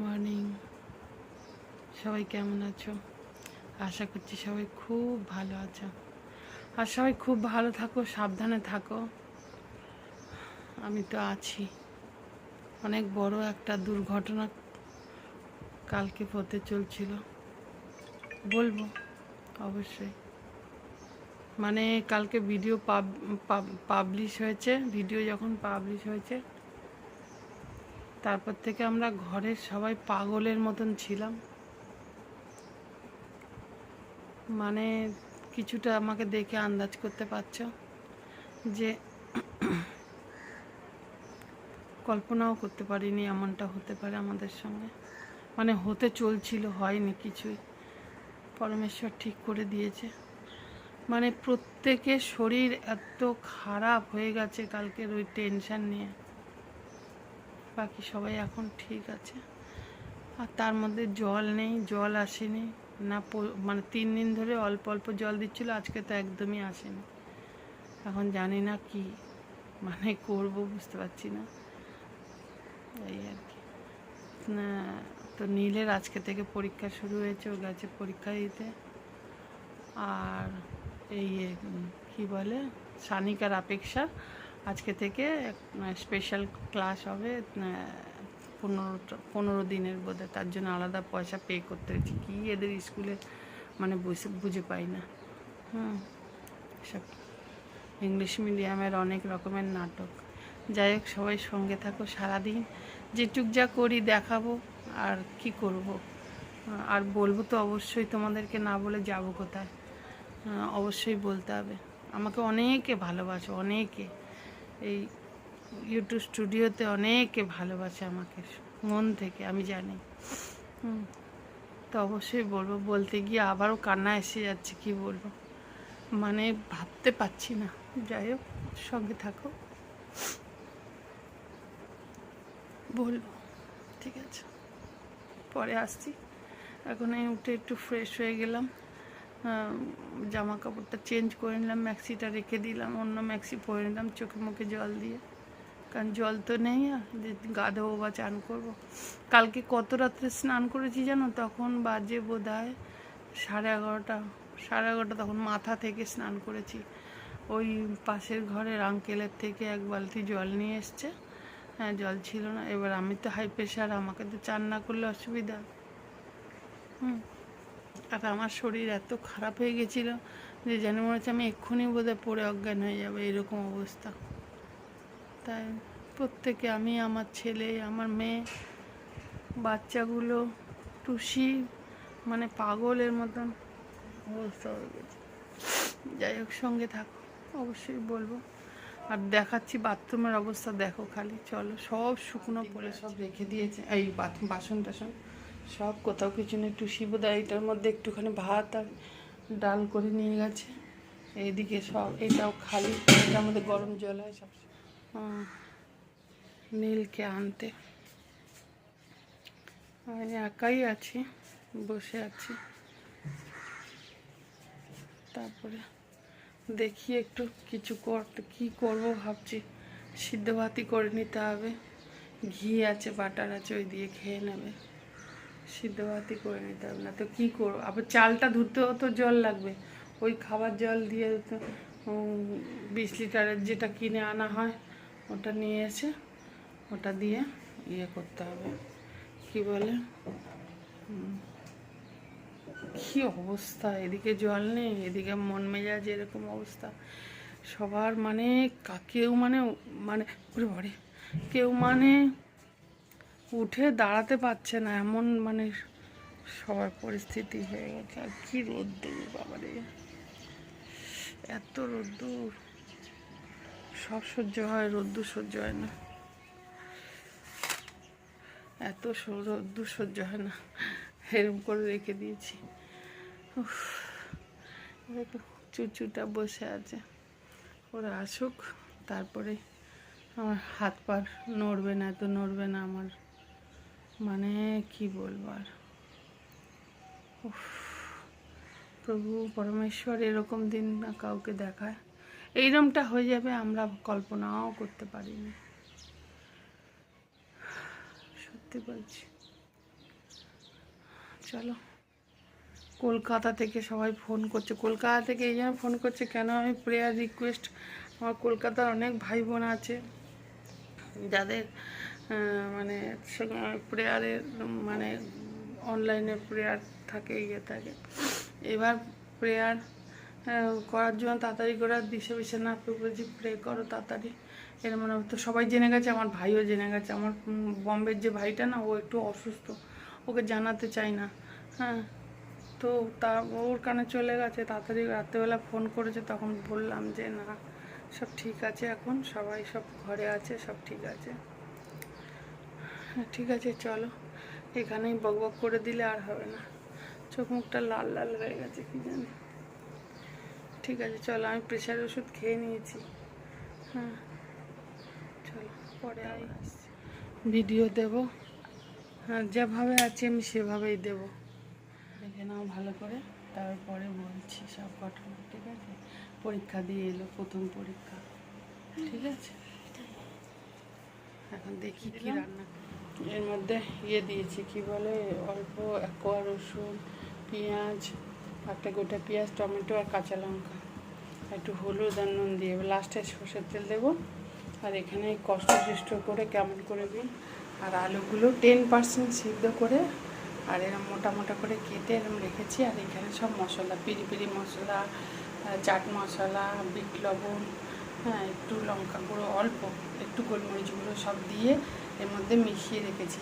Morning. সবাই কেমন আছো? আশা করছি সবাই খুব ভালো আছো। আর সবাই খুব ভালো থাকো, সাবধানে থাকো। আমি তো আছি। অনেক বড় একটা দুর্ঘটনা কালকে পথে চলছিল। বলব, অবশ্যই। মানে কালকে ভিডিও পাবলিশ হয়েছে ভিডিও যখন পাবলিশ হয়েছে তারপর থেকে আমরা ঘরের সবাই পাগলের মতন ছিলাম। মানে কিছুটা আমাকে দেখে আন্দাজ করতে পারছ যে কল্পনাও করতে পারিনি এমনটা হতে পারে আমাদের সঙ্গে। মানে হতে চলছিল, হয়নি কিছুই। পরমেশ্বর ঠিক করে দিয়েছে। মানে প্রত্যেকের শরীর এত খারাপ হয়ে গেছে কালকের ওই টেনশন নিয়ে। বাকি সবাই এখন ঠিক আছে। আর তার মধ্যে জল নেই জল আসেনি। না মানে তিন দিন ধরে অল্প অল্প জল দিচ্ছিল আজকে তো একদমই আসেনি। এখন জানি না কি মানে করব বুঝতে পারছি না। এই আর কি। না, তো নীলের আজকে থেকে পরীক্ষা শুরু হয়েছে ও গেছে পরীক্ষা দিতে। আর এই কি বলে সানিকার অপেক্ষা আজকে থেকে স্পেশাল ক্লাস হবে পনেরো পনেরো দিনের বোধ তার জন্য আলাদা পয়সা পে করতে হয়েছে কি এদের স্কুলে মানে বুঝে পাই না। হুম, সব ইংলিশ মিডিয়ামের অনেক রকমের নাটক। যাই হোক, সবাই সঙ্গে থাকো সারাদিন। যেটুক যা করি দেখাবো আর কি করব। আর বলব তো অবশ্যই তোমাদেরকে, না বলে যাব কোথায়? অবশ্যই বলতে হবে। আমাকে অনেকে ভালোবাসো, অনেকে। এই ইউটিউব স্টুডিওতে অনেকে ভালোবাসে আমাকে, মন থেকে, আমি জানি। তো অবশ্যই বলব, বলতে গিয়ে আবারও কান্না এসে যাচ্ছে, কি বলব? মানে ভাবতে পারছি না। যাই হোক, সঙ্গে থাকো। বলব, ঠিক আছে। পরে আসছি। এখন আমি উঠে একটু ফ্রেশ হয়ে গেলাম। জামা কাপড়টা চেঞ্জ করে নিলাম ম্যাক্সিটা রেখে দিলাম, অন্য ম্যাক্সি পরে নিলাম চোখে মুখে জল দিয়ে। কারণ জল তো নেই যে গা ধোবো বা চান করব। কালকে কত রাত্রে স্নান করেছি জানো? তখন বাজে বোধ হয় সাড়ে এগারোটা সাড়ে এগারোটা তখন মাথা থেকে স্নান করেছি। ওই পাশের ঘরের আঙ্কেলের থেকে এক বালতি জল নিয়ে এসছে। হ্যাঁ জল ছিল না। এবার আমি তো হাই প্রেশার আমাকে তো চান না করলে অসুবিধা। হুম। আর আমার শরীর এত খারাপ হয়ে গেছিল যে যেন মনে হচ্ছে আমি এক্ষুনি বোধহয় পড়ে অজ্ঞান হয়ে যাবে এরকম অবস্থা। তাই প্রত্যেকে আমি আমার ছেলে আমার মেয়ে বাচ্চাগুলো টুসি মানে পাগলের মতন অবস্থা হয়ে গেছে। যাই হোক সঙ্গে থাকো অবশ্যই বলব। আর দেখাচ্ছি বাথরুমের অবস্থা দেখো খালি চলো সব শুকনো করে সব রেখে দিয়েছে এই বাথরুম বাসন টাসন সব কোথাও কিছু নেই। টুসি বোধহয় এইটার মধ্যে একটুখানি ভাত আর ডাল করে নিয়ে গেছে। এইদিকে সব, এটাও খালি, এটার মধ্যে গরম জল হয় সব। নীলকে আনতে। আমি একাই আছি, বসে আছি। তারপরে দেখি একটু কিছু করতে কি করব ভাবছি। সিদ্ধ ভাতই করে নিতে হবে। ঘি আছে, বাটার আছে, ওই দিয়ে খেয়ে নেবে। সিদ্ধ ভাতই করে নিতে হবে না তো কী করব? আবার চালটা ধুতেও তো জল লাগবে। ওই খাবার জল দিয়ে তো বিশ লিটারের যেটা কিনে আনা হয়, ওটা নিয়ে এসে ওটা দিয়ে ইয়ে করতে হবে। কি বলে? কি অবস্থা? এদিকে জল নেই, এদিকে মন মেজাজ এরকম অবস্থা। সবার মানে কা- কেউ মানে মানে কেউ মানে উঠে দাঁড়াতে পারছে না, এমন মানে সবার পরিস্থিতি হয়ে গেছে। আর কি রোদ্দুর, বাবারে। এত রোদ্দুর। সব সহ্য হয়, রোদ্দুর সহ্য হয় না। এত রোদ্দুর সহ্য হয় না। এরম করে রেখে দিয়েছি। চুচুটা বসে আছে। ওরা আসুক, তারপরে আমার হাত পা নড়বে না, এত নড়বে না আমার। মানে কি বলব আর? প্রভু পরমেশ্বর এরকম দিন না কাউকে দেখায়। এইরমটা হয়ে যাবে আমরা কল্পনাও করতে পারিনি। সত্যি বলছি। চলো, কলকাতা থেকে সবাই ফোন করছে। কলকাতা থেকে এই জন্য ফোন করছে, কেন আমি প্রেয়ার রিকোয়েস্ট? আমার কলকাতার অনেক ভাই বোন আছে। যাদের মানে প্রেয়ারে মানে অনলাইনে প্রেয়ার থাকে ইয়ে থাকে। এবার প্রেয়ার করার জন্য তাড়াতাড়ি করে দিশে বিশে না বলছি প্রে করো তাড়াতাড়ি। এর মানে তো সবাই জেনে গেছে, আমার ভাইও জেনে গেছে। আমার বম্বের যে ভাইটা না, ও একটু অসুস্থ, ওকে জানাতে চাই না। হ্যাঁ তো তা, ওর কানে চলে গেছে, তাড়াতাড়ি রাত্রেবেলা ফোন করেছে, তখন বললাম যে, না, সব ঠিক আছে এখন, সবাই সব ঘরে আছে, সব ঠিক আছে। হ্যাঁ ঠিক আছে চলো। এখানেই বক বক করে দিলে আর হবে না। চোখ মুখটা লাল লাল হয়ে গেছে কি জানি। ঠিক আছে চলো আমি প্রেশার ওষুধ খেয়ে নিয়েছি। হ্যাঁ চলো পরে ভিডিও দেব। হ্যাঁ যেভাবে আছে আমি সেভাবেই দেব। দেখে নাও ভালো করে তারপরে বলছি সব ঘটনা ঠিক আছে? পরীক্ষা দিয়ে এলো প্রথম পরীক্ষা। ঠিক আছে? এখন দেখি কি রান্না। এর মধ্যে ইয়ে দিয়েছি, কি বলে, অল্প কোয়া রসুন, পেঁয়াজ, একটা গোটা পেঁয়াজ, টমেটো আর কাঁচা লঙ্কা। একটু হলুদ আর নুন দিয়ে লাস্টে সর্ষের তেল দেবো। আর এখানে কষ্ট সৃষ্ট করে কেমন করে দিই আর আলুগুলো টেন পার্সেন্ট সিদ্ধ করে, আর এরম মোটা মোটা করে কেটে এরম রেখেছি। আর এখানে সব মশলা, পিরি পিরি মশলা চাট মশলা, বিট লবণ হ্যাঁ একটু লঙ্কা গুঁড়ো অল্প, একটু গোলমরিচ গুঁড়ো সব দিয়ে এর মধ্যে মিশিয়ে রেখেছি।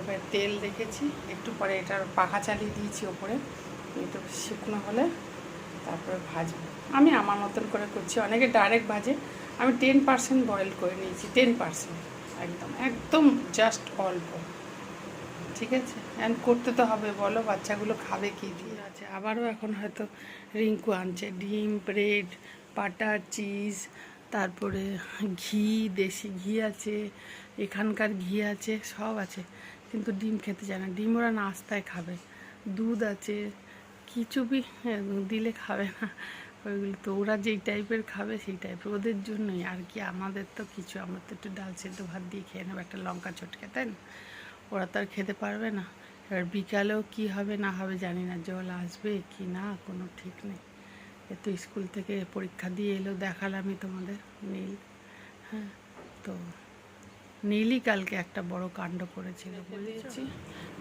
এবার তেল রেখেছি, একটু পরে এটার পাখা চালিয়ে দিয়েছি ওপরে একটু শুকনো হলে তারপরে ভাজবো। আমি আমার মতন করে করছি, অনেকে ডাইরেক্ট ভাজে। আমি টেন পার্সেন্ট বয়েল করে নিয়েছি টেন পার্সেন্ট একদম একদম জাস্ট অল্প। ঠিক আছে? অ্যান্ড করতে তো হবে, বলো বাচ্চাগুলো খাবে কি দিয়ে? আছে, আবারও এখন হয়তো রিঙ্কু আনছে, ডিম, ব্রেড, বাটার, চিজ তারপরে ঘি দেশি ঘি আছে এখানকার ঘি আছে সব আছে। কিন্তু ডিম খেতে চায় না। ডিম ওরা নাস্তায় খাবে। দুধ আছে কিছু বি হ্যাঁ, দিলে খাবে না। ওইগুলো তো ওরা যেই টাইপের খাবে সেই টাইপের ওদের জন্যই। আর কি আমাদের তো কিছু আমরা তো একটু ডাল সেদ্ধ ভাত দিয়ে খেয়ে নেব একটা লঙ্কা চটকে তাই না? ওরা তো আর খেতে পারবে না। এবার বিকালেও কি হবে না হবে জানি না। জল আসবে কি না কোনো ঠিক নেই। তো স্কুল থেকে পরীক্ষা দিয়ে এলো দেখালামই তোমাদের নীল। হ্যাঁ তো নীলই কালকে একটা বড় কাণ্ড করেছিল বলেছি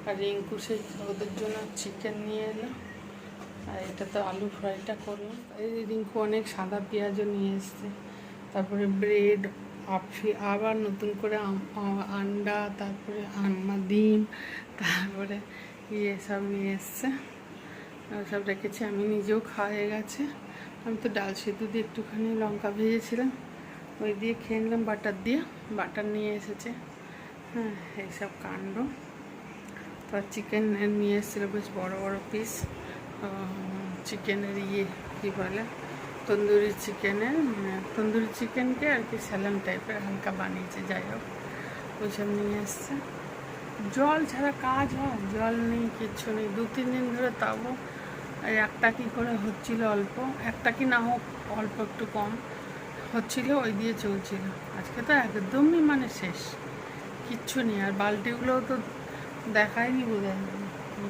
আর রিঙ্কু সেই ওদের জন্য চিকেন নিয়ে এলো। আর এটা তো আলু ফ্রাইটা করলাম এই রিঙ্কু অনেক সাদা পেঁয়াজও নিয়ে এসছে। তারপরে ব্রেড আপি আবার নতুন করে আন্ডা তারপরে আন্না ডিম তারপরে ইয়ে সব নিয়ে এসছে। সব রেখেছি, আমি নিজেও খাওয়া হয়ে গেছে। আমি তো ডাল সিদ্ধ দিয়ে একটুখানি লঙ্কা ভেজেছিলাম, ওই দিয়ে খেয়ে নিলাম বাটার দিয়ে, বাটার নিয়ে এসেছে। হ্যাঁ এইসব কাণ্ড। তার চিকেন নিয়ে এসেছিল বেশ বড় বড় পিস চিকেনের ইয়ে কী বলে, তন্দুরি চিকেনের তন্দুরি চিকেনকে আর কি স্যালাম টাইপের হালকা বানিয়েছে, যাই হোক ওইসব নিয়ে এসছে। জল ছাড়া কাজ হয়, জল নেই, কিচ্ছু নেই দু তিন দিন ধরে এই একটা কি করে হচ্ছিল অল্প? একটা কি না হোক অল্প একটু কম হচ্ছিল, ওই দিয়ে চলছিল। আজকে তো একদমই মানে শেষ। কিচ্ছু নেই। আর বালতিগুলোও তো দেখায়নি বোধ হয়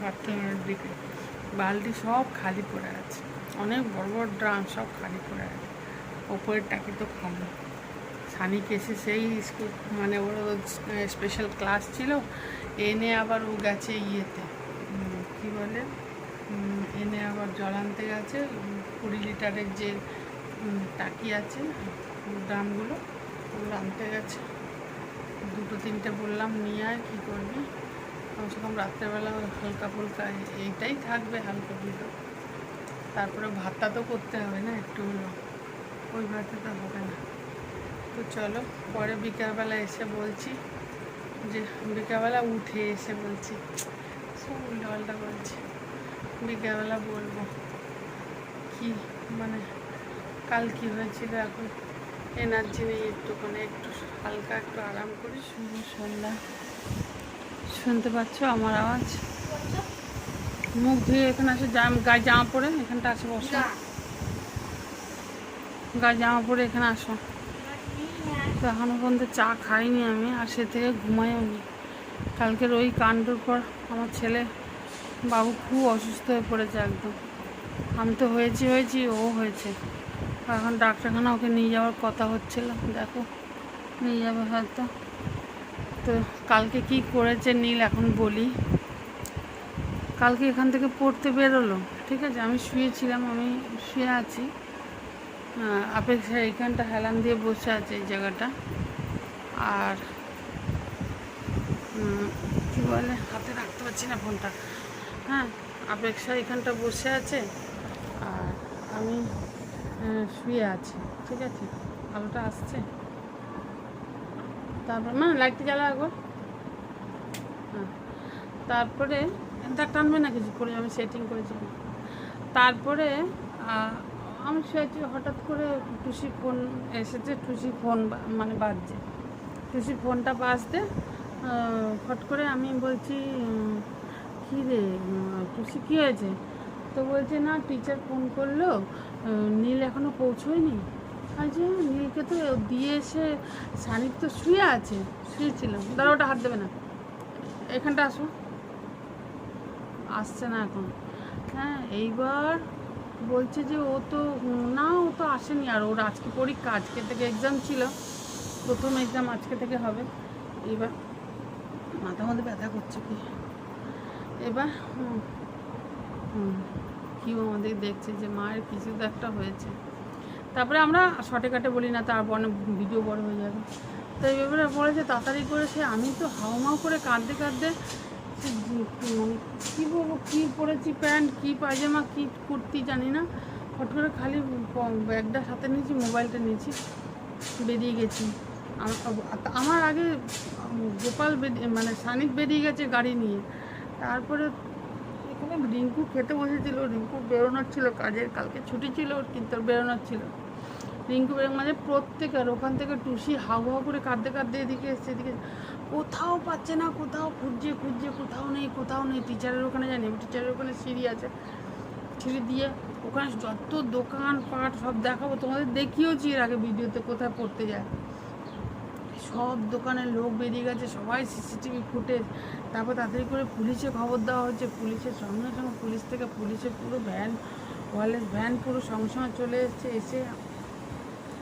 বাথরুমের দিকে। বালতি সব খালি পড়ে আছে। অনেক বড় বড় ড্রাম সব খালি পড়ে আছে। ওপরের টাকি তো খালি সানিকে এসে সেই স্কুল মানে ওর স্পেশাল ক্লাস ছিল। এনে আবার ও গেছে ইয়েতে উম, কি বলে উম, এনে আবার জল আনতে গেছে কুড়ি লিটারের যে টাকি আছে ড্রামগুলো ওগুলো আনতে গেছে। দুটো তিনটে বললাম, নিয়ে আয়, কী করবি? কমসে কম রাত্রেবেলা হালকা ফুলকা, এইটাই থাকবে, হালকা ফুলকা। তারপরে ভাতটা তো করতে হবে না, একটু হলো। ওই ভাতে তো হবে না। তো চলো, পরে বিকালবেলা এসে বলছি যে, বিকালবেলা উঠে এসে বলছি। সব উল্টাপাল্টা বলছি। বিকালবেলা বলব। কি মানে কাল কি হয়েছিল এখন? এনার্জি নেই একটুখানি একটু হালকা একটু আরাম করি। শুভ সন্ধ্যা। শুনতে পাচ্ছ আমার আওয়াজ? মুখ ধুয়ে এখানে আসে জাম গায়ে জামা পরে এখানটা আসে বসো। গায়ে জামা পরে এখানে আসো। তো এখনও পর্যন্ত চা খাইনি আমি আর সে থেকে ঘুমাইও নি। কালকের ওই কাণ্ডর পর আমার ছেলে বাবু খুব অসুস্থ হয়ে পড়েছে একদম। আমি তো হয়েছি হয়েছি, ও হয়েছে। এখন ডাক্তারখানা ওকে নিয়ে যাওয়ার কথা হচ্ছিল দেখো। নিয়ে যাবে হয়তো। তো কালকে কি করেছে নীল এখন বলি। কালকে এখান থেকে পড়তে বেরোলো, ঠিক আছে? আমি শুয়েছিলাম, আমি শুয়ে আছি। আপেক্ষা এইখানটা হেলান দিয়ে বসে আছে এই জায়গাটা। আর কি বলে? হাতে রাখতে পারছি না ফোনটা। হ্যাঁ আপেক্ষা এখানটা বসে আছে। আর আমি শুয়ে আছি ঠিক আছে? আলোটা আসছে? তারপর মানে লাইটটা জ্বালা একবার। হ্যাঁ তারপরে তার টানবে না কিছু? করে আমি সেটিং করেছি তারপরে আমি শুয়েছি হঠাৎ করে টুসি ফোন এসেছে টুসি ফোন মানে বাজছে। টুসি ফোনটা বাজতে আহ, ফট করে আমি বলছি কী রে টুসি কী হয়েছে। তো বলছে, না টিচার ফোন করল নীল এখনও পৌঁছোয়নি। আচ্ছা নীলকে তো দিয়ে এসে সানিক তো শুয়ে আছে, শুয়েছিল। দাঁড়া ওটা হাত দেবে না। এখানটা আসো। আসছে না এখন। হ্যাঁ এইবার বলছে যে ও তো, না, ও তো আসেনি আর ওর আজকে পরীক্ষা, আজকে থেকে এক্সাম ছিল। প্রথম এক্সাম আজকে থেকে হবে। এবার মাথা মধ্যে ব্যথা করছে কি? এবার হুম, হুম, কি আমাদের দেখছে যে মায়ের কিছু তো একটা হয়েছে। তারপরে আমরা শর্টে কাটে বলি না তার অনেক ভিডিও বড় হয়ে যাবে। তো এই ব্যাপারে বলেছে তাড়াতাড়ি করে সে আমি তো হাউমাউ করে কাঁদতে কাঁদতে মানে কী বলব কী পরেছি প্যান্ট কী পায়জামা কী কুর্তি জানি না। হট করে খালি ব্যাগটা সাথে নিয়েছি মোবাইলটা নিয়েছি বেরিয়ে গেছি। আমার আগে গোপাল বেরিয়ে মানে সানিক বেরিয়ে গেছে গাড়ি নিয়ে। তারপরে এখানে রিঙ্কু খেতে বসেছিল, রিঙ্কু বেরোনোর ছিল কাজের, কালকে ছুটি ছিল ওর, কিন্তু বেরোনোর ছিল। রিঙ্কু বেরো মানে প্রত্যেকের ওখান থেকে টুসি হাউ হাউ করে কাঁদতে কাঁদতে এদিকে এসছে, এদিকে কোথাও পাচ্ছে না, কোথাও খুঁজছে খুঁজছে, কোথাও নেই কোথাও নেই, টিচারের ওখানে জানি টিচারের ওখানে সিঁড়ি আছে। সিঁড়ি দিয়ে ওখানে যত দোকান পাট সব দেখাবো, তোমাদের দেখিয়েওছি এর আগে ভিডিওতে কোথায় পড়তে যায়। সব দোকানের লোক বেরিয়ে গেছে, সবাই সিসিটিভি ফুটেজ। তারপর তাড়াতাড়ি করে পুলিশে খবর দেওয়া হচ্ছে, পুলিশের সঙ্গে সঙ্গে পুলিশ থেকে পুলিশের পুরো ভ্যান, ওয়ারলেস ভ্যান পুরো সঙ্গে সঙ্গে চলে এসছে, এসে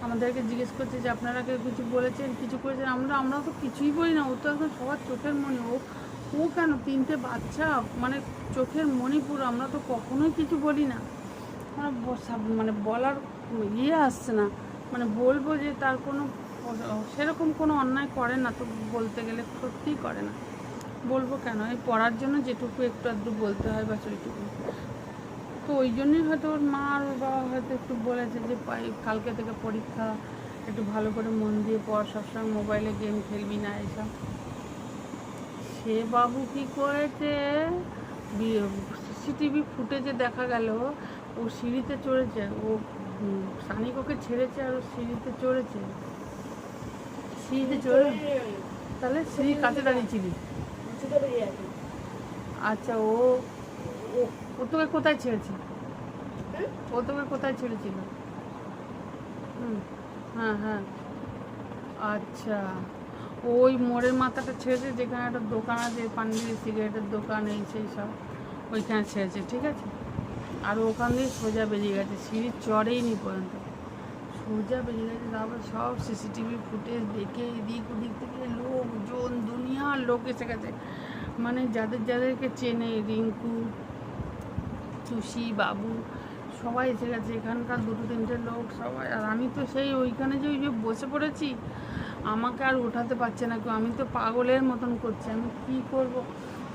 আমাদেরকে জিজ্ঞেস করছে যে, আপনারা কেউ কিছু বলেছেন? কিছু করেছেন? আমরা আমরাও তো কিছুই বলি না, ও তো একদম সবার চোখের মনি, ও ও কেন? তিনটে বাচ্চা মানে চোখের মনি পুরো, আমরা তো কখনোই কিছু বলি না। আমরা বসা- মানে বলার ইয়ে আসছে না। মানে বলব যে, তার কোনো সেরকম কোনো অন্যায় করে না তো বলতে গেলে সত্যিই করে না। বলব কেন? এই পড়ার জন্য যেটুকু একটু আধটু বলতে হয় বা সেইটুকু তো ওই জন্যই হয়তো ওর মা আর ওর বাবা হয়তো একটু বলেছে যে কালকে থেকে পরীক্ষা, একটু ভালো করে মন দিয়ে পড়, সবসময় মোবাইলে গেম খেলবি না এসব। সে বাবু কি করেছে? সিসিটিভি ফুটেজে দেখা গেল, ও সিঁড়িতে চড়েছে। ও সানিক ওকে ছেড়েছে আর ও সিঁড়িতে চড়েছে। সিঁড়িতে চড়ে তাহলে সিঁড়ির কাছে দাঁড়িয়েছিলি। আচ্ছা ও ও তোকে কোথায় ছেড়েছে? ও তোকে কোথায় ছেড়েছিল? হুম হ্যাঁ হ্যাঁ। আচ্ছা ওই মোড়ের মাথাটা ছেড়েছে যেখানে একটা দোকান আছে পাঞ্জাবি সিগারেটের দোকান, এই সেই সব। ওইখানে ছেড়েছে, ঠিক আছে? আর ওখান দিয়ে সোজা বেরিয়ে গেছে। সিঁড়ির চড়েই নি পর্যন্ত। বেরিয়ে গেছে তারপর সব সিসিটিভি ফুটেজ দেখে এদিক ওদিক থেকে লোকজন, দুনিয়ার লোক এসে গেছে। মানে যাদের যাদেরকে চেনে, রিঙ্কু চুষি বাবু, সবাই এসে গেছে। এখানকার দুটো তিনটে লোক সবাই, আর আমি তো সেই ওইখানে যে ওই যে বসে পড়েছি, আমাকে আর ওঠাতে পারছে না কেউ। আমি তো পাগলের মতন করছি। আমি কি করব?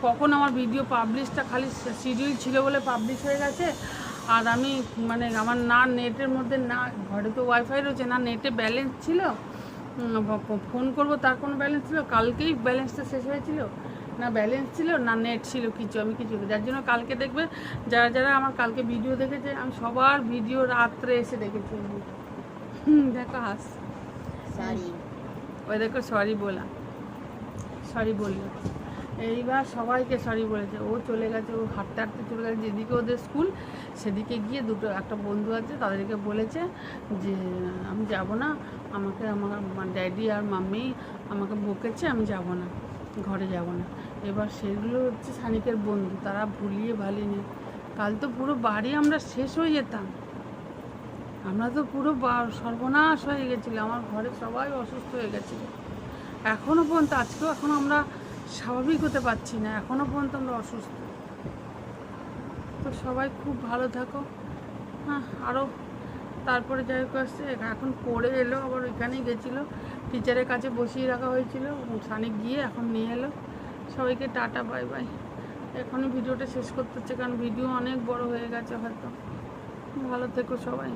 কখন আমার ভিডিও পাবলিশটা খালি শিডিউল ছিল বলে পাবলিশ হয়ে গেছে? আর আমি মানে আমার না নেটের মধ্যে না ঘরে তো ওয়াইফাই রয়েছে না নেটে ব্যালেন্স ছিল ফোন করব তার কোনো ব্যালেন্স ছিল? কালকেই ব্যালেন্সটা শেষ হয়েছিল। না ব্যালেন্স ছিল না নেট ছিল কিছু আমি কিছু যার জন্য কালকে দেখবে যারা যারা আমার কালকে ভিডিও দেখেছে আমি সবার ভিডিও রাত্রে এসে দেখেছি। দেখো হাস। সরি ওই দেখো সরি বলা। সরি বলল। এইবার সবাইকে সরি বলেছে। ও চলে গেছে, ও হাঁটতে হাঁটতে চলে গেছে। যেদিকে ওদের স্কুল সেদিকে গিয়ে দুটো, একটা বন্ধু আছে, তাদেরকে বলেছে যে, আমি যাব না। আমাকে আমার ড্যাডি আর মাম্মি আমাকে বকেছে, আমি যাব না। ঘরে যাব না। এবার সেগুলো হচ্ছে সানিকের বন্ধু। তারা ভুলিয়ে ভালিনি। কাল তো পুরো বাড়ি আমরা শেষ হয়ে যেতাম। আমরা তো পুরো সর্বনাশ হয়ে গেছিল আমার ঘরে সবাই অসুস্থ হয়ে গেছিল। এখনও পর্যন্ত, আজকেও এখন আমরা স্বাভাবিক হতে পারছি না এখনও পর্যন্ত আমরা অসুস্থ। তো সবাই খুব ভালো থাকো। হ্যাঁ আরও তারপরে যাই হোক আসছে এখন পড়ে এলো, আবার ওইখানেই গেছিল। টিচারের কাছে বসিয়ে রাখা হয়েছিল সানি গিয়ে এখন নিয়ে এলো। সবাইকে টাটা, বাই বাই। এখনই ভিডিওটা শেষ করতে হচ্ছে, কারণ ভিডিও অনেক বড় হয়ে গেছে হয়তো। ভালো থেকো সবাই।